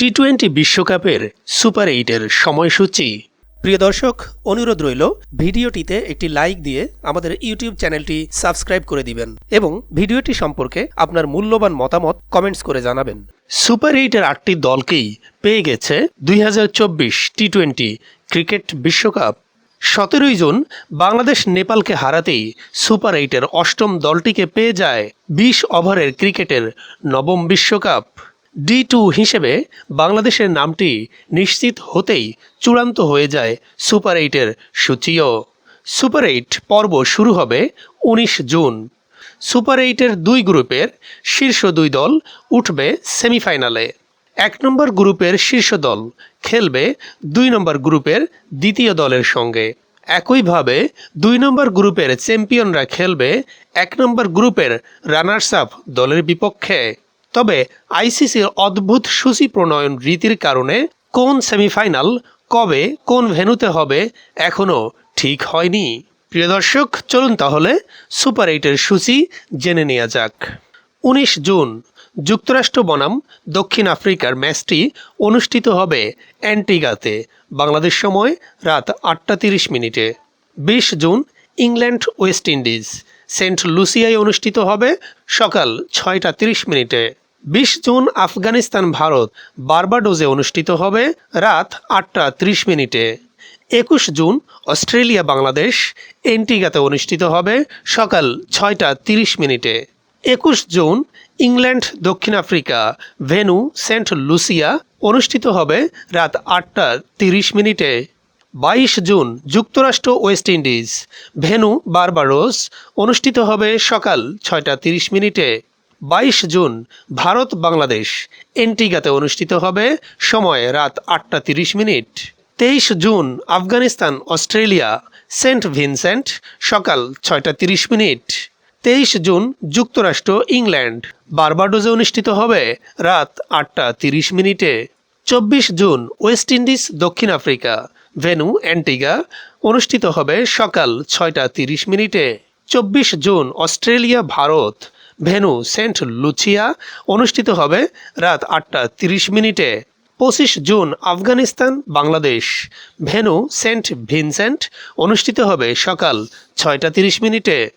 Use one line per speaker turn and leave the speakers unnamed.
T twenty বিশ্বকাপের super এইটের সময়সূচি। প্রিয় দর্শক অনুরোধ রইল ভিডিওটিতে একটি লাইক দিয়ে আমাদের ইউটিউব চ্যানেলটি সাবস্ক্রাইব করে দিবেন এবং ভিডিওটি সম্পর্কে আপনার মূল্যবান মতামত কমেন্টস করে জানাবেন। সুপার এইটের আটটি দলকেই পেয়ে গেছে দুই হাজার চব্বিশ টি টোয়েন্টি ক্রিকেট বিশ্বকাপ। সতেরোই জুন বাংলাদেশ নেপালকে হারাতেই সুপার এইটের অষ্টম দলটিকে পেয়ে যায় বিশ ওভারের ক্রিকেটের নবম বিশ্বকাপ। ডি টু হিসেবে বাংলাদেশের নামটি নিশ্চিত হতেই চূড়ান্ত হয়ে যায় সুপার এইটের সূচিও। সুপার এইট পর্ব শুরু হবে উনিশ জুন। সুপার এইটের দুই গ্রুপের শীর্ষ দুই দল উঠবে সেমিফাইনালে। এক নম্বর গ্রুপের শীর্ষ দল খেলবে দুই নম্বর গ্রুপের দ্বিতীয় দলের সঙ্গে। একইভাবে দুই নম্বর গ্রুপের চ্যাম্পিয়নরা খেলবে এক নম্বর গ্রুপের রানার্স আপ দলের বিপক্ষে। তবে আইসিসির অদ্ভুত সূচি প্রণয়ন রীতির কারণে কোন সেমিফাইনাল কবে কোন ভেন্যুতে হবে এখনও ঠিক হয়নি। প্রিয় দর্শক, চলুন তাহলে সুপার এইটের সূচি জেনে নেওয়া যাক। উনিশ জুন, যুক্তরাষ্ট্র বনাম দক্ষিণ আফ্রিকার ম্যাচটি অনুষ্ঠিত হবে অ্যান্টিগাতে, বাংলাদেশ সময় রাত আটটা তিরিশ মিনিটে। বিশ June England West Indies. Saint লুসিয়ায় অনুষ্ঠিত হবে সকাল ছয়টা তিরিশ মিনিটে। বিশ জুন আফগানিস্তান, ভারত বারবাডোজে অনুষ্ঠিত হবে রাত আটটা ত্রিশ মিনিটে। একুশ জুন অস্ট্রেলিয়া, বাংলাদেশ এন্টিগাতে অনুষ্ঠিত হবে সকাল ছয়টা তিরিশ মিনিটে। একুশ জুন ইংল্যান্ড, দক্ষিণ আফ্রিকা ভেনু, সেন্ট লুসিয়া অনুষ্ঠিত হবে রাত আটটা তিরিশ মিনিটে। বাইশ জুন যুক্তরাষ্ট্র ওয়েস্ট ইন্ডিজ। ভেনু বারবারোস অনুষ্ঠিত হবে সকাল ছয়টা তিরিশ মিনিটে। বাইশ জুন ভারত বাংলাদেশ এন্টিগাতে অনুষ্ঠিত হবে সময় রাত আটটা তিরিশ মিনিট। তেইশ June Afghanistan Australia saint Vincent সকাল ছয়টা তিরিশ মিনিট। তেইশ জুন যুক্তরাষ্ট্র ইংল্যান্ড বারবাডোজে অনুষ্ঠিত হবে রাত আটটা তিরিশ মিনিটে। চব্বিশ জুন ওয়েস্ট ইন্ডিজ দক্ষিণ আফ্রিকা ভেনু অ্যান্টিগা অনুষ্ঠিত হবে সকাল ছয়টা তিরিশ মিনিটে। চব্বিশ June Australia, Bharat. Venue saint Lucia অনুষ্ঠিত হবে রাত আটটা তিরিশ মিনিটে। পঁচিশ June Afghanistan, Bangladesh. Venue saint Vincent অনুষ্ঠিত হবে সকাল ছয়টা তিরিশ মিনিটে।